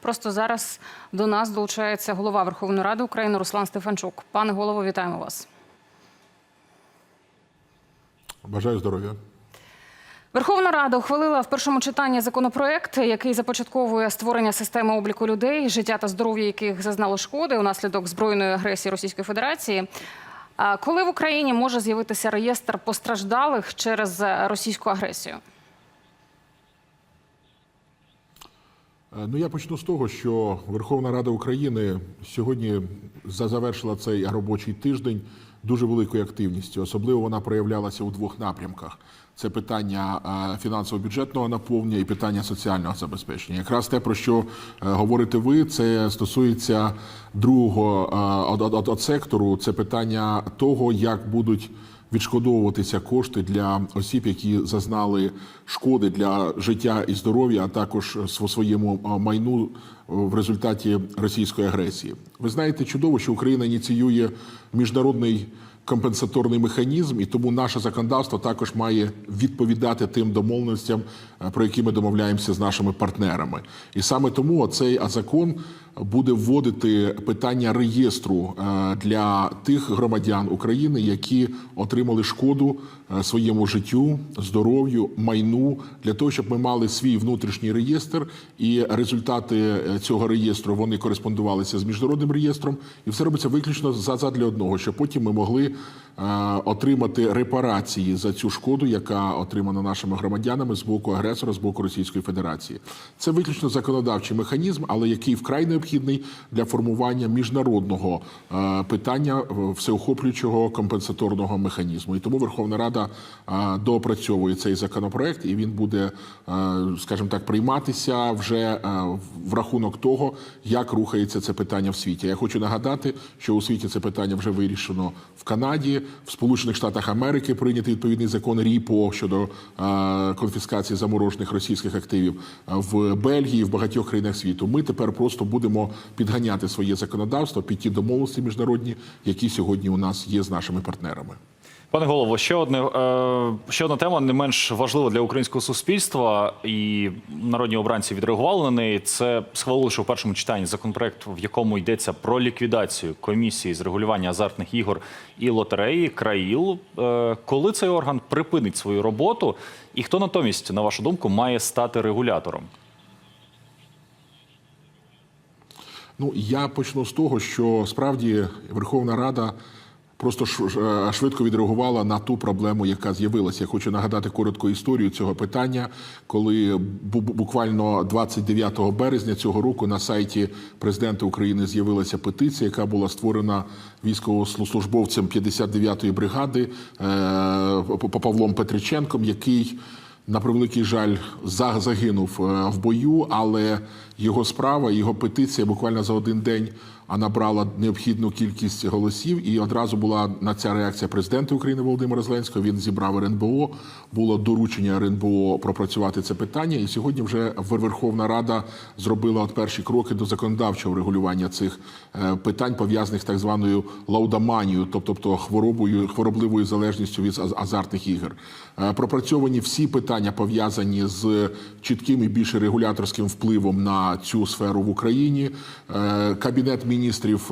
Просто зараз до нас долучається голова Верховної Ради України Руслан Стефанчук. Пане голово, вітаємо вас. Бажаю здоров'я. Верховна Рада ухвалила в першому читанні законопроект, який започатковує створення системи обліку людей, життя та здоров'я яких зазнало шкоди унаслідок збройної агресії Російської Федерації. Коли в Україні може з'явитися реєстр постраждалих через російську агресію? Ну я почну з того, що Верховна Рада України сьогодні завершила цей робочий тиждень дуже великою активністю. Особливо вона проявлялася у двох напрямках: це питання е, фінансово-бюджетного наповнення і питання соціального забезпечення. Якраз те, про що е, говорите ви, це стосується другого е, от- от- от сектору. Це питання того, як будуть відшкодовуватися кошти для осіб, які зазнали шкоди для життя і здоров'я, а також сво- своєму майну в результаті російської агресії. Ви знаєте чудово, що Україна ініціює міжнародний компенсаторний механізм, і тому наше законодавство також має відповідати тим домовленостям, е, про які ми домовляємося з нашими партнерами. І саме тому цей закон буде вводити питання реєстру е, для тих громадян України, які отримали шкоду е, своєму життю, здоров'ю, майну, для того, щоб ми мали свій внутрішній реєстр, і результати е, цього реєстру вони кореспондувалися з міжнародним реєстром, і все робиться виключно за задля одного, щоб потім ми могли отримати репарації за цю шкоду, яка отримана нашими громадянами з боку агресора, з боку Російської Федерації. Це виключно законодавчий механізм, але який вкрай необхідний для формування міжнародного е, питання е, всеохоплюючого компенсаторного механізму. І тому Верховна Рада е, доопрацьовує цей законопроект, і він буде, е, скажімо так, прийматися вже е, в рахунок того, як рухається це питання в світі. Я хочу нагадати, що у світі це питання вже вирішено в Канаді, в Сполучених Штатах Америки прийнятий відповідний закон РІПО щодо конфіскації заморожених російських активів в Бельгії, в багатьох країнах світу. Ми тепер просто будемо підганяти своє законодавство під ті домовленості міжнародні, які сьогодні у нас є з нашими партнерами. Пане голово, ще одне е, ще одна тема не менш важлива для українського суспільства, і народні обранці відреагували на неї. Це схвалили, що в першому читанні законопроект, в якому йдеться про ліквідацію комісії з регулювання азартних ігор і лотереї країл. Е, коли цей орган припинить свою роботу, і хто натомість, на вашу думку, має стати регулятором? Ну я почну з того, що справді Верховна Рада. Просто е, швидко відреагувала на ту проблему, яка з'явилася. Я хочу нагадати коротку історію цього питання, коли бу- бу- буквально 29 березня цього року на сайті президента України з'явилася петиція, яка була створена військовослужбовцем 59-ї бригади е, Павлом Петриченком, який на превеликий жаль, загинув е, в бою, але його справа, його петиція буквально за один день а набрала необхідну кількість голосів, і одразу була на ця реакція президента України Володимира Зеленського. Він зібрав РНБО. Було доручення РНБО пропрацювати це питання. І сьогодні вже Верховна Рада зробила от перші кроки до законодавчого регулювання цих е, питань, пов'язаних з так званою лаудаманією, тобто хворобою, хворобливою залежністю від азартних ігор. Е, Пропрацьовані всі питання пов'язані з чітким і більше регуляторським впливом на цю сферу в Україні. Е, Кабінет міністрів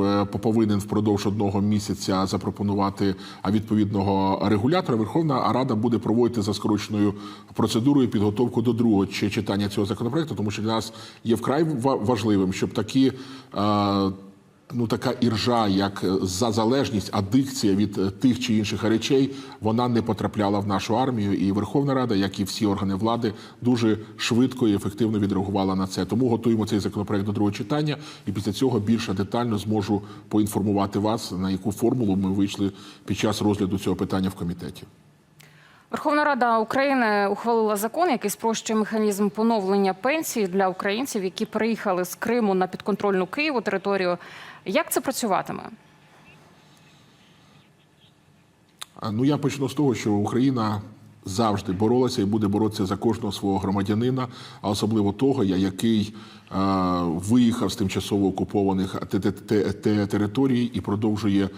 е, повинен впродовж одного місяця запропонувати відповідного регулятора. Верховна Рада буде проводити за скороченою процедурою підготовку до другого читання цього законопроекту, тому що для нас є вкрай важливим, щоб такі. Е, Ну, така іржа, як за залежність, адикція від е, тих чи інших речей, вона не потрапляла в нашу армію. І Верховна Рада, як і всі органи влади, дуже швидко і ефективно відреагувала на це. Тому готуємо цей законопроект до другого читання, і після цього більше детально зможу поінформувати вас, на яку формулу ми вийшли під час розгляду цього питання в комітеті. Верховна Рада України ухвалила закон, який спрощує механізм поновлення пенсії для українців, які приїхали з Криму на підконтрольну Києву територію. Як це працюватиме? Ну, я почну з того, що Україна завжди боролася і буде боротися за кожного свого громадянина, а особливо того, який виїхав з тимчасово окупованих те- те- те- те- територій і продовжує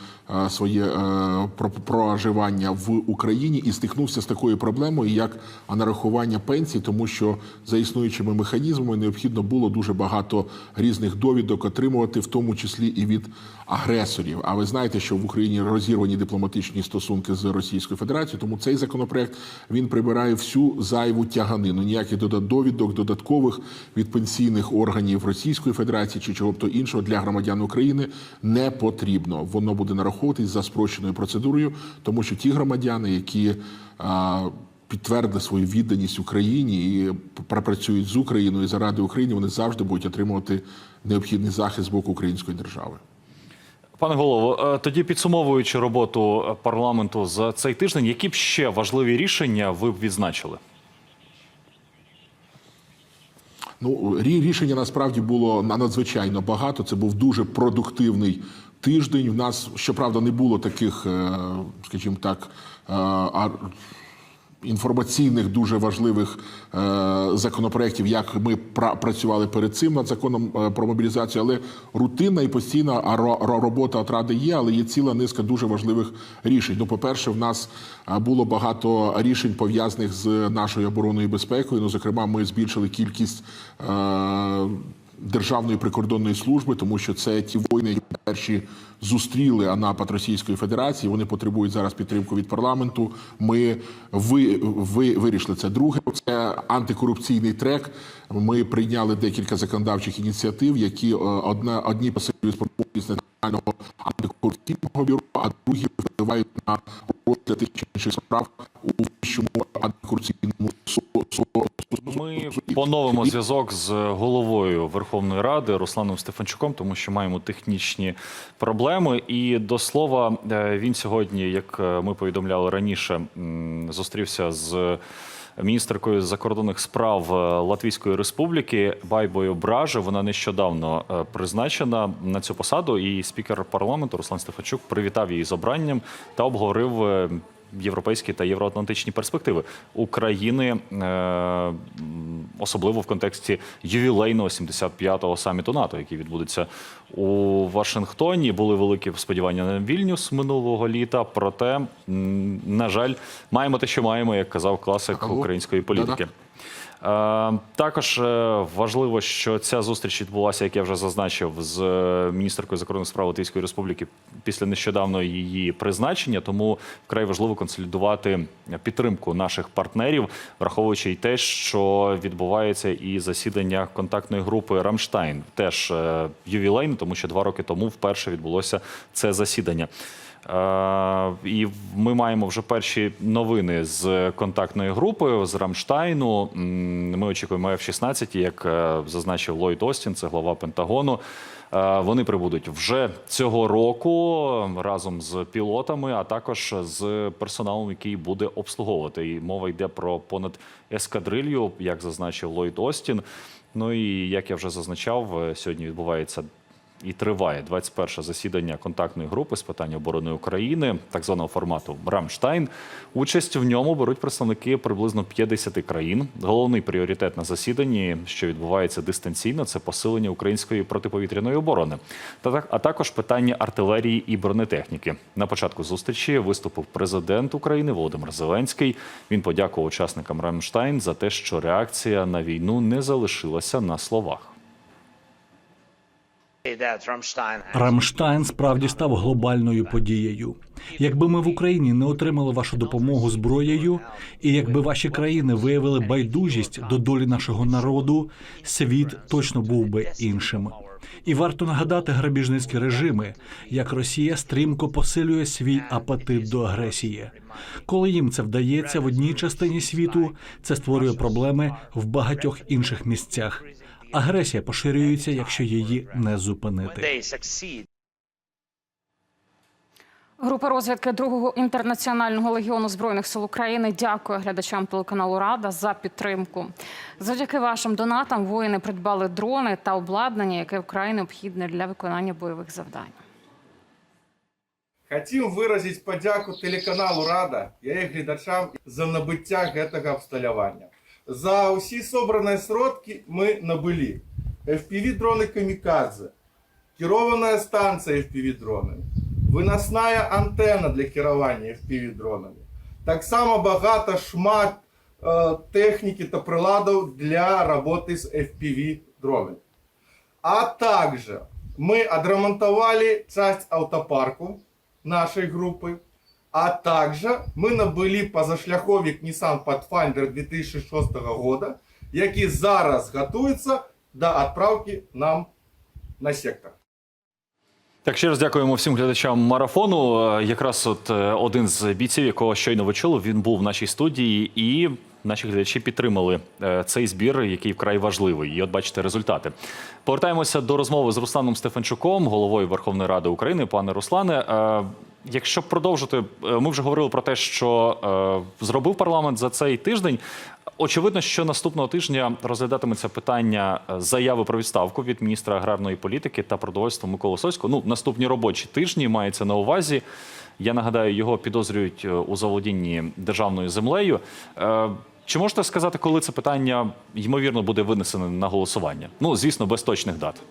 е, своє е, про- проживання в Україні і стикнувся з такою проблемою, як нарахування пенсій, тому що за існуючими механізмами необхідно було дуже багато різних довідок отримувати, в тому числі і від агресорів. А ви знаєте, що в Україні розірвані дипломатичні стосунки з Російською Федерацією, тому цей законопроект він прибирає всю зайву тяганину. Ніяких довідок додаткових від пенсійних органів Російської Федерації чи чого б то іншого для громадян України не потрібно. Воно буде нараховуватись за спрощеною процедурою, тому що ті громадяни, які а, підтвердили свою відданість Україні і пропрацюють з Україною заради України, вони завжди будуть отримувати необхідний захист з боку української держави. Пане голово, е, тоді підсумовуючи роботу е, парламенту за цей тиждень, які б ще важливі рішення ви б відзначили? Ну, рішення насправді було надзвичайно багато. Це був дуже продуктивний тиждень. В нас, щоправда, не було таких, е, скажімо так, інформаційних дуже важливих е, законопроєктів, як ми пра- працювали перед цим над законом е, про мобілізацію, але рутинна і постійна робота от Ради є, але є ціла низка дуже важливих рішень. Ну, по-перше, в нас е, було багато рішень пов'язаних з нашою обороною і безпекою. Ну, зокрема, ми збільшили кількість. Державної прикордонної служби, тому що це ті воїни, які перші зустріли напад Російської Федерації. Вони потребують зараз підтримку від парламенту. Ми ви, ви вирішили це. Друге, це антикорупційний трек. Ми прийняли декілька законодавчих ініціатив, які е, одна одні посилюють спроможність національного антикорупційного бюро, а другі впливають на розгляд тих чи інших справ у вищому антикорупційному су- су- Ми поновимо зв'язок з головою Верховної Ради Русланом Стефанчуком, тому що маємо технічні проблеми. І до слова, е, він сьогодні, як е, ми повідомляли раніше, зустрівся з. Міністеркою закордонних справ е, Латвійської Республіки Байбою Браже. Вона нещодавно призначена на цю посаду. І спікер парламенту Руслан Стефанчук привітав її з обранням та обговорив європейські та євроатлантичні перспективи України, особливо в контексті ювілейного 75-го саміту НАТО, який відбудеться у Вашингтоні. Були великі сподівання на Вільнюс минулого літа. Проте, на жаль, маємо те, що маємо, як казав класик української політики. Е, Також е, важливо, що ця зустріч відбулася, як я вже зазначив, з е, міністеркою закордонних справ Латвійської Республіки після нещодавнього її призначення. Тому вкрай важливо консолідувати підтримку наших партнерів, враховуючи й те, що відбувається і засідання контактної групи Рамштайн, теж ювілейне, тому що два роки тому вперше відбулося це засідання. Е, І ми маємо вже перші новини з контактної групи з Рамштайну. Ми очікуємо F-16, як е, зазначив Ллойд Остін, це глава Пентагону. Е, Вони прибудуть вже цього року разом з пілотами, а також з персоналом, який буде обслуговувати. І мова йде про понад ескадрилью, як зазначив Ллойд Остін. Ну і як я вже зазначав, сьогодні відбувається і триває 21 засідання контактної групи з питань оборони України, так званого формату Рамштайн. Участь в ньому беруть представники приблизно 50 країн. Головний пріоритет на засіданні, що відбувається дистанційно, це посилення української протиповітряної оборони, а також питання артилерії і бронетехніки. На початку зустрічі виступив президент України Володимир Зеленський. Він подякував учасникам Рамштайн за те, що реакція на війну не залишилася на словах. Рамштайн справді став глобальною подією. Якби ми в Україні не отримали вашу допомогу зброєю, і якби ваші країни виявили байдужість до долі нашого народу, світ точно був би іншим. І варто нагадати грабіжницькі режими, як Росія стрімко посилює свій апетит до агресії. Коли їм це вдається в одній частині світу, це створює проблеми в багатьох інших місцях. Агресія поширюється, якщо її не зупинити. Група розвідки другого інтернаціонального легіону збройних сил України дякує глядачам телеканалу Рада за підтримку. Завдяки вашим донатам воїни придбали дрони та обладнання, яке вкрай необхідне для виконання бойових завдань. Хотім виразити подяку телеканалу Рада і їх глядачам за набиття гэтага абсталявання. За усі собрані сродки ми набили FPV-дроны «Камикадзе», керованная станция FPV-дронами, виносная антенна для керування FPV-дронами. Так само багато шмат е, техніки та приладів для роботи з FPV-дронами. А также мы отремонтовали часть автопарку нашей группы, а также мы набыли позашляховик Nissan Pathfinder 2006 года, який зараз готується до відправки нам на сектор. Так, ще раз дякуємо всім глядачам марафону. Е, Якраз от е, один з бійців, якого щойно ви чули, він був в нашій студії, і наші глядачі підтримали е, цей збір, який вкрай важливий. І от бачите результати. Повертаємося до розмови з Русланом Стефанчуком, головою Верховної Ради України. Пане Руслане, якщо продовжити, е, ми вже говорили про те, що е, зробив парламент за цей тиждень. Очевидно, що наступного тижня розглядатиметься питання е, заяви про відставку від міністра аграрної політики та продовольства Миколи Сольського. Ну, наступні робочі тижні мається на увазі. Я нагадаю, його підозрюють е, у заволодінні державною землею. Чи можете сказати, коли це питання ймовірно буде винесене на голосування? Ну, звісно, без точних дат.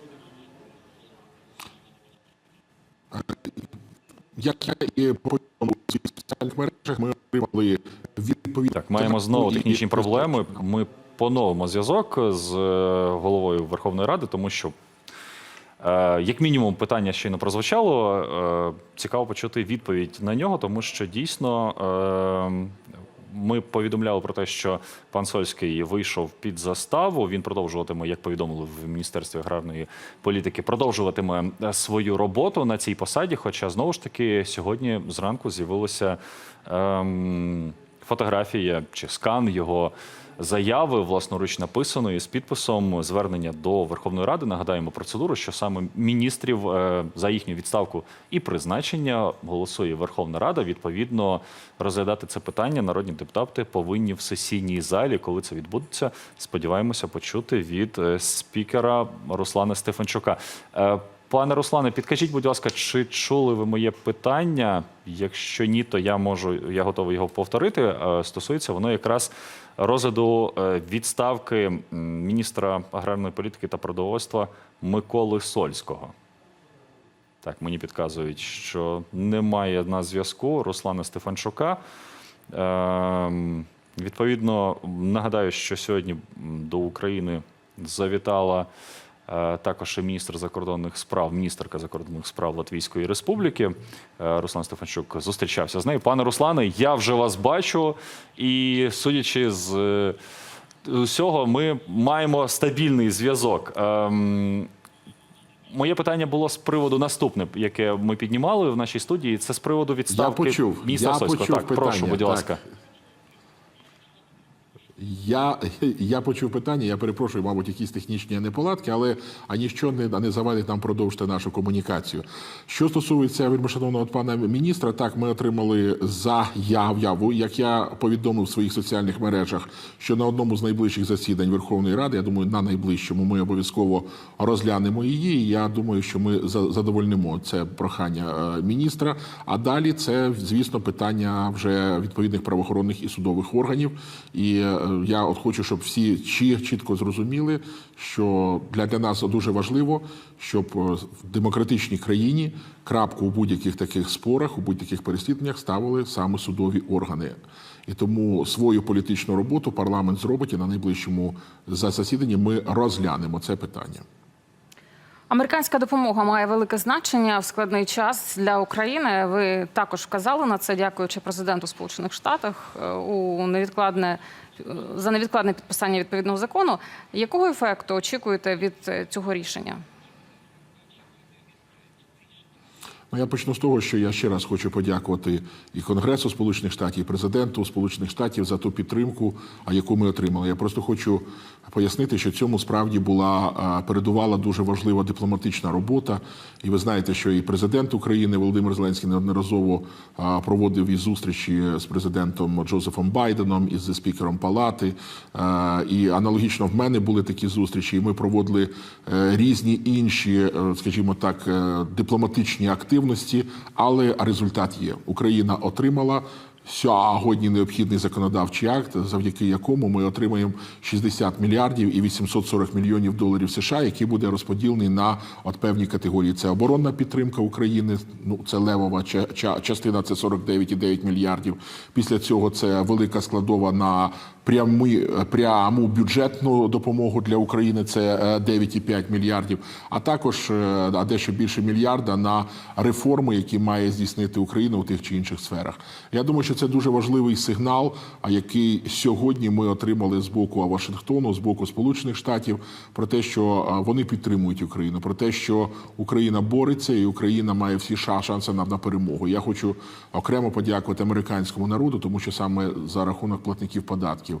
Як я і повідомив у соціальних мережах, ми отримали відповідь. Так, маємо знову технічні проблеми. Ми поновимо зв'язок з е, головою Верховної Ради, тому що, е, як мінімум, питання щойно прозвучало. Е, цікаво почути відповідь на нього, тому що дійсно. Ми повідомляли про те, що пан Сольський вийшов під заставу. Він продовжуватиме, як повідомили в міністерстві аграрної політики, продовжуватиме е, свою роботу на цій посаді. Хоча знову ж таки сьогодні зранку з'явилася ем, фотографія чи скан його заяви, власноруч написаної з підписом звернення до Верховної Ради. Нагадаємо процедуру, що саме міністрів е, за їхню відставку і призначення голосує Верховна Рада. Відповідно, розглядати це питання народні депутати повинні в сесійній залі, коли це відбудеться. Сподіваємося почути від е, спікера Руслана Стефанчука. Е, Пане Руслане, підкажіть, будь ласка, чи чули ви моє питання? Якщо ні, то я можу, я готовий його повторити. Е, Стосується воно якраз розгляду е, відставки міністра аграрної політики та продовольства Миколи Сольського. Так, мені підказують, що немає на зв'язку Руслана Стефанчука. Ем, відповідно, нагадаю, що сьогодні до України завітала е, також і міністр закордонних справ, міністерка закордонних справ Латвійської Республіки. Е, Руслан Стефанчук зустрічався з нею. Пане Руслане, я вже вас бачу, і судячи з е, усього, ми маємо стабільний зв'язок. Ем, Моє питання було з приводу наступне, яке ми піднімали в нашій студії. Це з приводу відставки Я почув. міністра Я Сольського. почув Так, питання, прошу, будь ласка. Я, я почув питання, я перепрошую, мабуть, якісь технічні неполадки, але аніщо не, не завадить нам продовжити нашу комунікацію. Що стосується вельмишановного пана міністра, так ми отримали заяву, як я повідомив в своїх соціальних мережах, що на одному з найближчих засідань Верховної Ради, я думаю, на найближчому ми обов'язково розглянемо її. і Я думаю, що ми задовольнимо це прохання е, міністра. А далі це, звісно, питання вже відповідних правоохоронних і судових органів. І е, я от хочу, щоб всі чітко зрозуміли, що для, для нас дуже важливо, щоб е, в демократичній країні крапку у будь-яких таких спорах, у будь-яких переслідуваннях ставили саме судові органи. І тому свою політичну роботу парламент зробить і на найближчому засіданні ми розглянемо це питання. Американська допомога має велике значення в складний час для України. Ви також вказали на це, дякуючи президенту Сполучених Штатів е, у невідкладне е, за невідкладне підписання відповідного закону. Якого ефекту очікуєте від е, цього рішення? Ну, я почну з того, що я ще раз хочу подякувати і Конгресу Сполучених Штатів, і президенту Сполучених Штатів за ту підтримку, яку ми отримали. Я просто хочу пояснити, що цьому справді була передувала дуже важлива дипломатична робота. І ви знаєте, що і президент України Володимир Зеленський неодноразово проводив і зустрічі з президентом Джозефом Байденом і з спікером Палати. І аналогічно в мене були такі зустрічі. І ми проводили е, різні інші, е, скажімо так, е, дипломатичні активності, але результат є. Україна отримала сьогодні необхідний законодавчий акт, завдяки якому ми отримаємо 60 мільярдів і 840 мільйонів доларів США, який буде розподілений на от певні категорії. Це оборонна підтримка України. Ну це левова ча- ча- частина, це 49,9 мільярдів. Після цього це велика складова на прямі, пряму бюджетну допомогу для України. Це е, 9,5 мільярдів. А також е, а дещо більше мільярда на реформи, які має здійснити Україна у тих чи інших сферах. Я думаю, що це дуже важливий сигнал, а який сьогодні ми отримали з боку Вашингтону, з боку Сполучених Штатів, про те, що вони підтримують Україну, про те, що Україна бореться і Україна має всі ша- шанси на, перемогу. Я хочу окремо подякувати американському народу, тому що саме за рахунок платників податків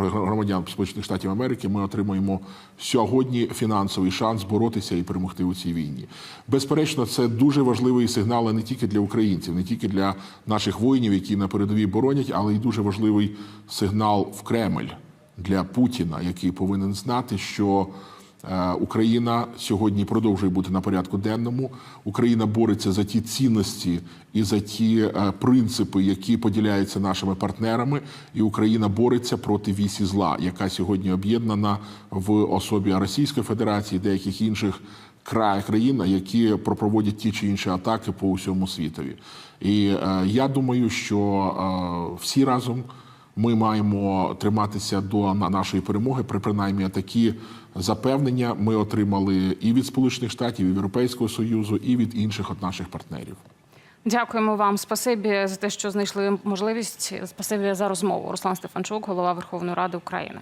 громадян Сполучених Штатів Америки ми отримуємо сьогодні фінансовий шанс боротися і перемогти у цій війні. Безперечно, це дуже важливий сигнал не тільки для українців, не тільки для наших воїнів, які на передовій боронять, але й дуже важливий сигнал в Кремль для Путіна, який повинен знати, що е, Україна сьогодні продовжує бути на порядку денному. Україна бореться за ті цінності і за ті е, принципи, які поділяються нашими партнерами. І Україна бореться проти вісі зла, яка сьогодні об'єднана в особі Російської Федерації, деяких інших країн, які пропроводять ті чи інші атаки по усьому світові. І е, я думаю, що е, всі разом ми маємо триматися до нашої перемоги. При принаймні такі запевнення ми отримали і від Сполучених Штатів, і від Європейського Союзу, і від інших от наших партнерів. Дякуємо вам. Спасибі за те, що знайшли можливість. Спасибі за розмову. Руслан Стефанчук, голова Верховної Ради України.